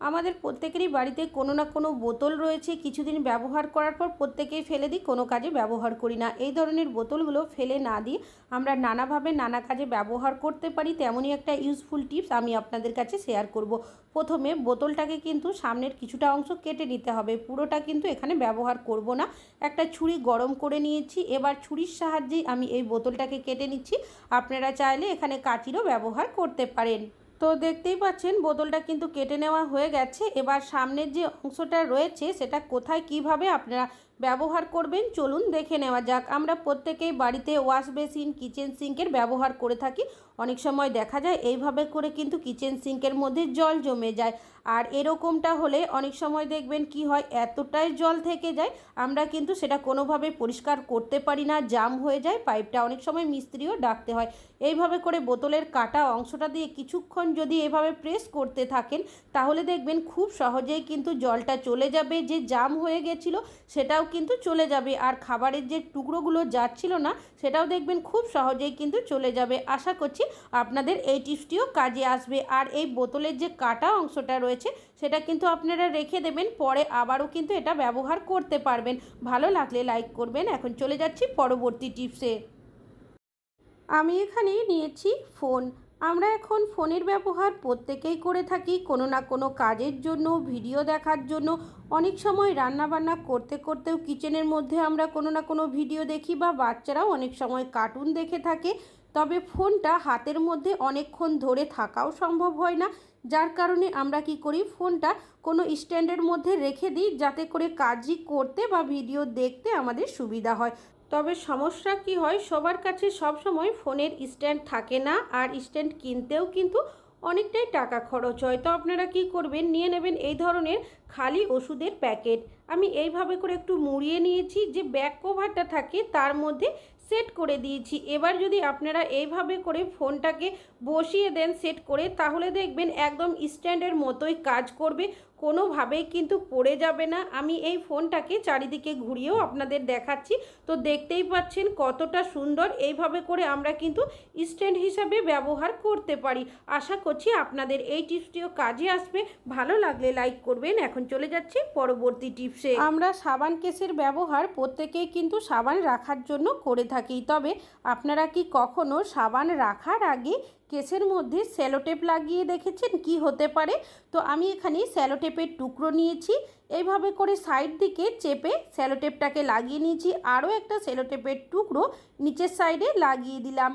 আমাদের প্রত্যেকেরই বাড়িতে কোনো না কোনো বোতল রয়েছে। কিছুদিন ব্যবহার করার পর প্রত্যেকেই ফেলে দিই, কোনো কাজে ব্যবহার করি না। এই ধরনের বোতলগুলো ফেলে না দিয়ে আমরা নানাভাবে নানা কাজে ব্যবহার করতে পারি। তেমনই একটা ইউজফুল টিপস আমি আপনাদের কাছে শেয়ার করব। প্রথমে বোতলটাকে কিন্তু সামনের কিছুটা অংশ কেটে নিতে হবে। পুরোটা কিন্তু এখানে ব্যবহার করব না। একটা ছুরি গরম করে নিয়েছি। এবার ছুরির সাহায্যেই আমি এই বোতলটাকে কেটে নিচ্ছি। আপনারা চাইলে এখানে কাঁচিরও ব্যবহার করতে পারেন। তো দেখতেই পাচ্ছেন, বোতলটা কিন্তু কেটে নেওয়া হয়ে গেছে। এবার সামনের যে অংশটা রয়েছে, সেটা কোথায়, কীভাবে আপনারা ব্যবহার করবেন। চলুন দেখে নেওয়া যাক। আমরা প্রত্যেকেই বাড়িতে ওয়াশ বেসিন, কিচেন সিঙ্কের ব্যবহার করে থাকি। অনেক সময় দেখা যায় এইভাবে করে কিন্তু কিচেন সিঙ্কের মধ্যে জল জমে যায়। আর এরকমটা হলে অনেক সময় দেখবেন কি হয়, এতটাই জল থেকে যায়, আমরা কিন্তু সেটা কোনোভাবে পরিষ্কার করতে পারি না, জাম হয়ে যায়, পাইপটা অনেক সময় মিস্ত্রিও ডাকতে হয়। এইভাবে করে বোতলের কাটা অংশটা দিয়ে কিছুক্ষণ যদি এভাবে প্রেস করতে থাকেন, তাহলে দেখবেন খুব সহজেই কিন্তু জলটা চলে যাবে। যে জাম হয়ে গেছিল, সেটাও কিন্তু চলে যাবে। আর খাবারের যে টুকরোগুলো যাচ্ছিল না, সেটাও দেখবেন খুব সহজেই কিন্তু চলে যাবে। আশা করছি আপনাদের এই টিপসটিও কাজে আসবে। আর এই বোতলের যে কাটা অংশটা রয়েছে, সেটা কিন্তু আপনারা রেখে দেবেন। পরে আবারও কিন্তু এটা ব্যবহার করতে পারবেন। ভালো লাগলে লাইক করবেন। এখন চলে যাচ্ছি পরবর্তী টিপসে। আমি এখানে নিয়েছি ফোন। আমরা এখন ফোনের ব্যবহার প্রত্যেকেই করে থাকি। কোনো না কোনো কাজের জন্য, ভিডিও দেখার জন্য। অনেক সময় রান্নাবান্না করতে করতেও কিচেনের মধ্যে আমরা কোনো না কোনো ভিডিও দেখি বা বাচ্চারাও অনেক সময় কার্টুন দেখে থাকে। তবে ফোনটা হাতের মধ্যে অনেকক্ষণ ধরে থাকাও সম্ভব হয় না। যার কারণে আমরা কি করি, ফোনটা কোনো স্ট্যান্ডের মধ্যে রেখে দিই যাতে করে কাজই করতে বা ভিডিও দেখতে আমাদের সুবিধা হয়। তবে সমস্যা কি হয়? সবার কাছে সব সময় ফোনের স্ট্যান্ড থাকে না আর স্ট্যান্ড কিনতেও কিন্তু অনেকটাই টাকা খরচ হয়। তো আপনারা কি করবেন? নিয়ে নেবেন এই ধরনের খালি ওষুধের প্যাকেট। আমি এইভাবে করে একটু মুড়িয়ে নিয়েছি, যে ব্যাক কভারটা থাকে তার মধ্যে সেট করে দিয়েছি। এবার যদি আপনারা এইভাবে করে ফোনটাকে বসিয়ে দেন সেট করে, তাহলে দেখবেন একদম স্ট্যান্ডের মতোই কাজ করবে, কোনোভাবেই কিন্তু পড়ে যাবে না। আমি এই ফোনটাকে চারিদিকে ঘুরিয়েও আপনাদের দেখাচ্ছি। তো দেখতেই পাচ্ছেন কতটা সুন্দর, এইভাবে করে আমরা কিন্তু স্ট্যান্ড হিসাবে ব্যবহার করতে পারি। আশা করছি আপনাদের এই টিপসটিও কাজে আসবে। ভালো লাগলে লাইক করবেন। এখন চলে যাচ্ছি পরবর্তী টিপসে আমরা সাবান কেসের ব্যবহার প্রত্যেকেই কিন্তু সাবান রাখার জন্য করে থাকি। তবে আপনারা কি কখনো সাবান রাখার আগে কেসের মধ্যে স্যালোটেপ লাগিয়ে দেখেছেন? কি হতে পারে? তো আমি এখানে স্যালোটেপের টুকরো নিয়েছি। এইভাবে করে সাইড দিকে চেপে স্যালোটেপটাকে লাগিয়ে নিয়েছি। আরও একটা স্যালোটেপের টুকরো নিচের সাইডে লাগিয়ে দিলাম।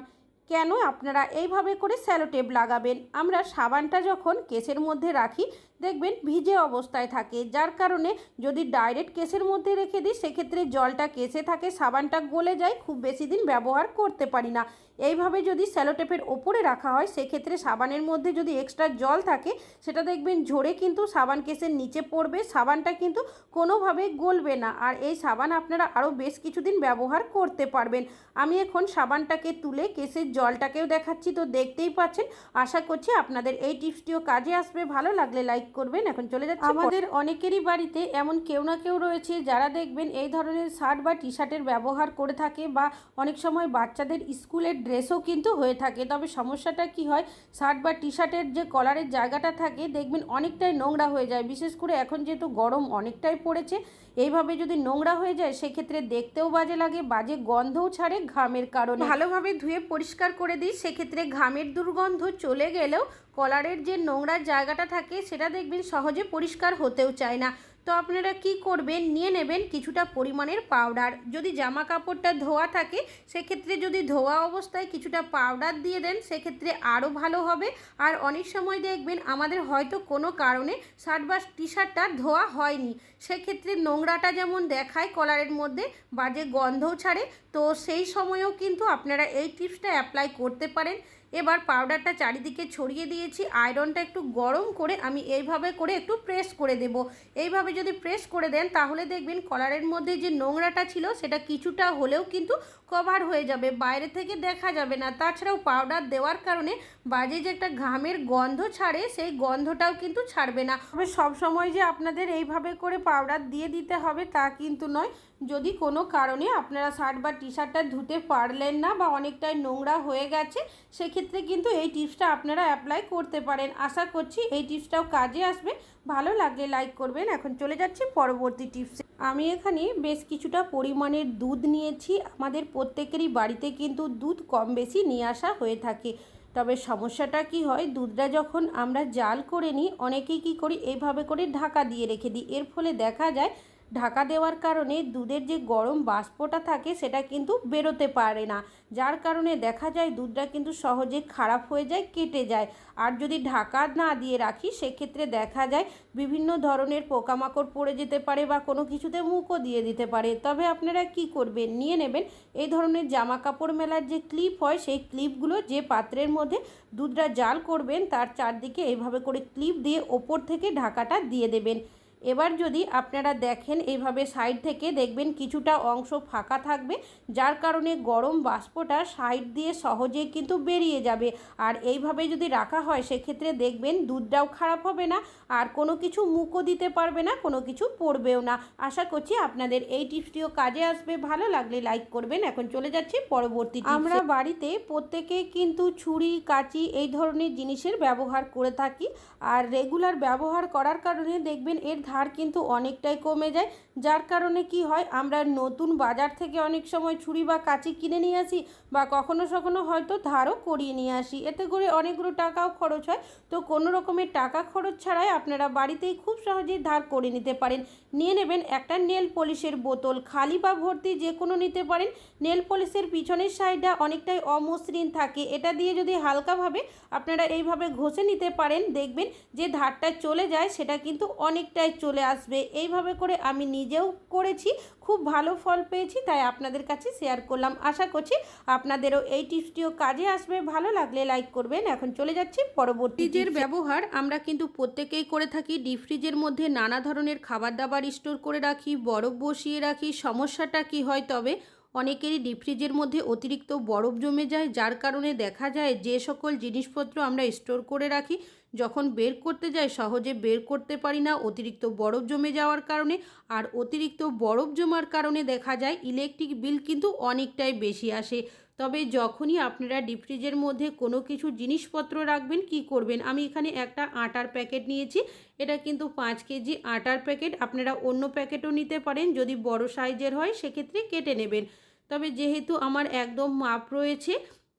কেন আপনারা এইভাবে করে স্যালোটেপ লাগাবেন? আমরা সাবানটা যখন কেসের মধ্যে রাখি দেখবেন ভিজে অবস্থায় থাকে। যার কারণে যদি ডাইরেক্ট কেসের মধ্যে রেখে দিই, সেক্ষেত্রে জলটা কেসে থাকে, সাবানটা গলে যায়, খুব বেশি দিন ব্যবহার করতে পারি না। এইভাবে যদি স্যালোটেপের ওপরে রাখা হয়, সেক্ষেত্রে সাবানের মধ্যে যদি এক্সট্রা জল থাকে, সেটা দেখবেন ঝরে কিন্তু সাবান কেসের নিচে পড়বে, সাবানটা কিন্তু কোনোভাবে গলবে না। আর এই সাবান আপনারা আরও বেশ কিছুদিন ব্যবহার করতে পারবেন। আমি এখন সাবানটাকে তুলে কেসের জলটাকেও দেখাচ্ছি, তো দেখতেই পাচ্ছেন। আশা করছি আপনাদের এই টিপসটিও কাজে আসবে। ভালো লাগলে লাইক করবেন এখন চলে যাচ্ছে আমাদের অনেকেরই বাড়িতে এমন কেউ না কেউ রয়েছে যারা দেখবেন এই ধরনের শার্ট বা টি শার্টের ব্যবহার করে থাকে বা অনেক সময় বাচ্চাদের স্কুলের ড্রেসও কিন্তু হয়ে থাকে। তবে সমস্যাটা কি হয়? শার্ট বা টি শার্টের যে কলারের জায়গাটা থাকে দেখবেন অনেকটাই নোংরা হয়ে যায়। বিশেষ করে এখন যেহেতু গরম অনেকটাই পড়েছে এইভাবে যদি নোংরা হয়ে যায় সেক্ষেত্রে দেখতেও বাজে লাগে বাজে গন্ধও ছাড়ে ঘামের কারণে। ভালোভাবে ধুয়ে পরিষ্কার করে দিই সেক্ষেত্রে ঘামের দুর্গন্ধ চলে গেলেও কলারের যে নোংরার জায়গাটা থাকে, সেটা দেখবেন সহজে পরিষ্কার হতেও চায় না। তো আপনারা কি করবেন? নিয়ে নেবেন কিছুটা পরিমাণের পাউডার। যদি জামা কাপড়টা ধোয়া থাকে, সেক্ষেত্রে যদি ধোয়া অবস্থায় কিছুটা পাউডার দিয়ে দেন, সেক্ষেত্রে আরও ভালো হবে। আর অনেক সময় দেখবেন আমাদের হয়তো কোনো কারণে শার্ট বা টি শার্টটা ধোয়া হয়নি। সেক্ষেত্রে নোংরাটা যেমন দেখায় কলারের মধ্যে, বাজে গন্ধও ছাড়ে। তো সেই সময়েও কিন্তু আপনারা এই টিপসটা অ্যাপ্লাই করতে পারেন। এবার পাউডারটা চারিদিকে ছড়িয়ে দিয়েছি আয়রনটা একটু গরম করে আমি এইভাবে করে একটু প্রেস করে দেব। এইভাবে যদি প্রেস করে দেন তাহলে দেখবেন কলারের মধ্যে যে নোংরাটা ছিল সেটা কিছুটা হলেও কিন্তু কভার হয়ে যাবে, বাইরে থেকে দেখা যাবে না। তাছাড়াও পাউডার দেওয়ার কারণে বাজে যে একটা ঘামের গন্ধ ছাড়ে, সেই গন্ধটাও কিন্তু ছাড়বে না। তবে সব সময় যে আপনাদের এইভাবে করে পাউডার দিয়ে দিতে হবে তা কিন্তু নয় যদি কোনো কারণে আপনারা শার্ট বা টি শার্টটা ধুতে পারলেন না বা অনেকটাই নোংরা হয়ে গেছে, সেক্ষেত্রে কিন্তু এই টিপসটা আপনারা অ্যাপ্লাই করতে পারেন। আশা করছি এই টিপসটাও কাজে আসবে। ভালো লাগলে লাইক করবেন। এখন চলে যাচ্ছি পরবর্তী টিপসে। আমি এখানে বেশ কিছুটা পরিমাণের দুধ নিয়েছি। আমাদের প্রত্যেকেরই বাড়িতে কিন্তু দুধ কম বেশি নিয়ে আসা হয়ে থাকে। তবে সমস্যাটা কি হয়? দুধটা যখন আমরা জাল করে নিই, অনেকেই কী করি? এইভাবে করে ঢাকা দিয়ে রেখে দিই। এর ফলে দেখা যায় ঢাকা দেওয়ার কারণে দুধের যে গরম বাষ্পটা থাকে সেটা কিন্তু বেরোতে পারে না। যার কারণে দেখা যায় দুধটা কিন্তু সহজে খারাপ হয়ে যায়, কেটে যায়। আর যদি ঢাকা না দিয়ে রাখি, সেক্ষেত্রে দেখা যায় বিভিন্ন ধরনের পোকামাকড় পড়ে যেতে পারে বা কোনো কিছুতে মুখও দিয়ে দিতে পারে। তবে আপনারা কি করবেন? নিয়ে নেবেন। এই ধরনের জামা কাপড় মেলার যে ক্লিপ হয়, সেই ক্লিপগুলো যে পাত্রের মধ্যে দুধটা জাল করবেন, তার চারদিকে এইভাবে করে ক্লিপ দিয়ে ওপর থেকে ঢাকাটা দিয়ে দেবেন। এবার যদি আপনারা দেখেন এইভাবে সাইড থেকে দেখবেন কিছুটা অংশ ফাঁকা থাকবে, যার কারণে গরম বাষ্পটা সাইড দিয়ে সহজেই কিন্তু বেরিয়ে যাবে। আর এইভাবে যদি রাখা হয়, সেক্ষেত্রে দেখবেন দুধটাও খারাপ হবে না, আর কোনো কিছু মুখও দিতে পারবে না, কোনো কিছু পড়বেও না। আশা করছি আপনাদের এই টিপসটিও কাজে আসবে। ভালো লাগলে লাইক করবেন। এখন চলে যাচ্ছি পরবর্তী আমরা বাড়িতে প্রত্যেকেই কিন্তু ছুরি, কাঁচি এই ধরনের জিনিসের ব্যবহার করে থাকি। আর রেগুলার ব্যবহার করার কারণে দেখবেন এর ধার কিন্তু অনেকটাই কমে যায়। যার কারণে কি হয়, আমরা নতুন বাজার থেকে অনেক সময় ছুরি বা কাঁচি কিনে নিয়ে আসি বা কখনো সখনো হয়তো ধারও করিয়ে নিয়ে আসি। এতে করে অনেকগুলো টাকাও খরচ হয়। তো কোনো রকমের টাকা খরচ ছাড়াই আপনারা বাড়িতেই খুব সহজেই ধার করে নিতে পারেন। নিয়ে নেবেন একটা নেল পলিশের বোতল, খালি বা ভর্তি যে কোনো নিতে পারেন। নেল পলিশের পিছনের সাইডটা অনেকটাই অমসৃণ থাকে। এটা দিয়ে যদি হালকাভাবে আপনারা এইভাবে ঘষে নিতে পারেন, দেখবেন যে ধারটা চলে যায়, সেটা কিন্তু অনেকটাই চলে আসবে। এইভাবে করে আমি নিজেও করেছি খুব ভালো ফল পেয়েছি তাই আপনাদের কাছে শেয়ার করলাম। আশা করছি আপনাদেরও এই টিপসটিও কাজে আসবে। ভালো লাগলে লাইক করবেন। এখন চলে যাচ্ছি পরবর্তী ফ্রিজের ব্যবহার আমরা কিন্তু প্রত্যেকেই করে থাকি। ডিপ ফ্রিজের মধ্যে নানা ধরনের খাবার দাবার স্টোর করে রাখি বরফ বসিয়ে রাখি। সমস্যাটা কি হয় তবে অনেকেরই ডিপ ফ্রিজের মধ্যে অতিরিক্ত বরফ জমে যায়, যার কারণে দেখা যায় যে সকল জিনিসপত্র আমরা স্টোর করে রাখি, যখন বের করতে যাই সহজে বের করতে পারি না। অতিরিক্ত বরফ জমে যাওয়ার কারণে আর অতিরিক্ত বরফ জমার কারণে দেখা যায় ইলেকট্রিক বিল কিন্তু অনেকটাই বেশি আসে। তবে যখনই আপনারা ডিপ ফ্রিজের মধ্যে কোনো কিছু জিনিসপত্র রাখবেন, কি করবেন? আমি এখানে একটা আটার প্যাকেট নিয়েছি। এটা কিন্তু পাঁচ কেজি আটার প্যাকেট। আপনারা অন্য প্যাকেটও নিতে পারেন। যদি বড় সাইজের হয়, সেক্ষেত্রে কেটে নেবেন। তবে যেহেতু আমার একদম মাপ রয়েছে,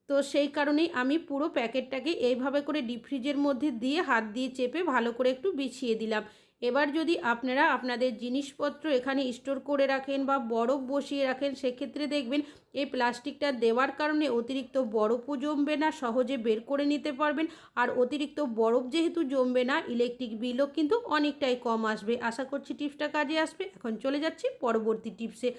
তো সেই কারণেই আমি পুরো প্যাকেটটাকে এইভাবে করে ডিপ ফ্রিজের মধ্যে দিয়ে হাত দিয়ে চেপে ভালো করে একটু বিছিয়ে দিলাম। এবার যদি আপনারা আপনাদের জিনিসপত্র এখানে স্টোর করে রাখেন বা বরফ বসিয়ে রাখেন, সেক্ষেত্রে দেখবেন এই প্লাস্টিকটা দেওয়ার কারণে অতিরিক্ত বরফও জমবে না, সহজে বের করে নিতে পারবেন। আর অতিরিক্ত বরফ যেহেতু জমবে না, ইলেকট্রিক বিলও কিন্তু অনেকটাই কম আসবে। আশা করছি টিপসটা কাজে আসবে। এখন চলে যাচ্ছি পরবর্তী টিপসে।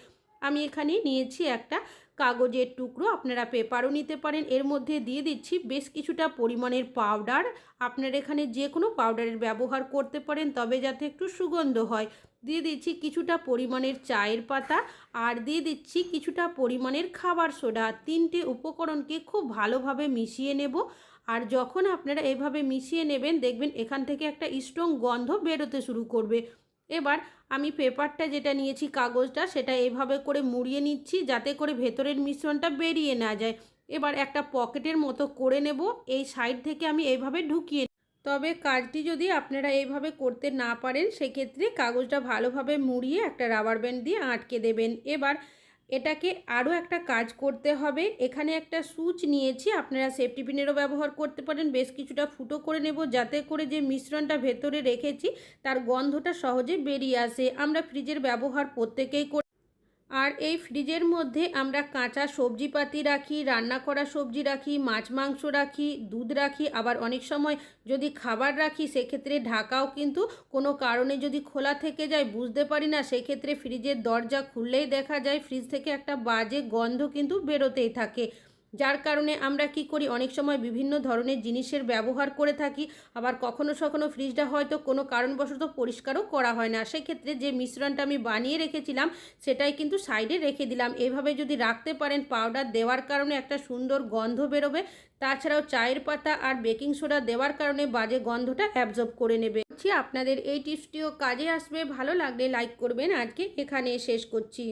আমি এখানে নিয়েছি একটা কাগজের টুকরো, আপনারা পেপারও নিতে পারেন। এর মধ্যে দিয়ে দিচ্ছি বেশ কিছুটা পরিমাণের পাউডার। আপনারা এখানে যে কোনো পাউডারের ব্যবহার করতে পারেন, তবে যাতে একটু সুগন্ধ হয়। দিয়ে দিচ্ছি কিছুটা পরিমাণের চায়ের পাতা আর দিয়ে দিচ্ছি কিছুটা পরিমাণের খাবার সোডা। তিনটে উপকরণকে খুব ভালোভাবে মিশিয়ে নেব। আর যখন আপনারা এভাবে মিশিয়ে নেবেন, দেখবেন এখান থেকে একটা স্ট্রং গন্ধ বেরোতে শুরু করবে। এবার আমি পেপারটা যেটা নিয়েছি, কাগজটা, সেটা এভাবে করে মুড়িয়ে নিচ্ছি যাতে করে ভেতরের মিশ্রণটা বেরিয়ে না যায়। এবার একটা পকেটের মতো করে নেব, এই সাইড থেকে আমি এইভাবে ঢুকিয়ে তবে কাজটি যদি আপনারা এইভাবে করতে না পারেন, সেক্ষেত্রে কাগজটা ভালোভাবে মুড়িয়ে একটা রাবার ব্যান্ড দিয়ে আটকে দেবেন। এবার এটাকে আরও একটা কাজ করতে হবে। এখানে একটা সুচ নিয়েছি, আপনারা সেফটি পিনেরও ব্যবহার করতে পারেন। বেশ কিছুটা ফুটো করে নেব, যাতে করে যে মিশ্রণটা ভেতরে রেখেছি, তার গন্ধটা সহজে বেরিয়ে আসে। আমরা ফ্রিজের ব্যবহার প্রত্যেকেই আর এই ফ্রিজের মধ্যে আমরা কাঁচা সবজিপাতি রাখি, রান্না করা সবজি রাখি, মাছ, মাংস রাখি, দুধ রাখি, আবার অনেক সময় যদি খাবার রাখি সেক্ষেত্রে ঢাকাও কিন্তু কোনো কারণে যদি খোলা থেকে যায় বুঝতে পারি না, সেক্ষেত্রে ফ্রিজের দরজা খুললেই দেখা যায় ফ্রিজ থেকে একটা বাজে গন্ধ কিন্তু বেরোতেই থাকে। যার কারণে আমরা কি করি? অনেক সময় বিভিন্ন ধরনের জিনিসের ব্যবহার করে থাকি, আবার কখনো সখনো ফ্রিজটা হয়তো কোনো কারণবশত পরিষ্কারও করা হয় না। সেক্ষেত্রে যে মিশ্রণটা আমি বানিয়ে রেখেছিলাম, সেটাই কিন্তু সাইডে রেখে দিলাম। এভাবে যদি রাখতে পারেন, পাউডার দেওয়ার কারণে একটা সুন্দর গন্ধ বেরোবে। তাছাড়াও চায়ের পাতা আর বেকিং সোডা দেওয়ার কারণে বাজে গন্ধটা অ্যাবজর্ব করে নেবে। আপনাদের এই টিপসটিও কাজে আসবে। ভালো লাগলে লাইক করবেন। আজকে এখানে শেষ করছি।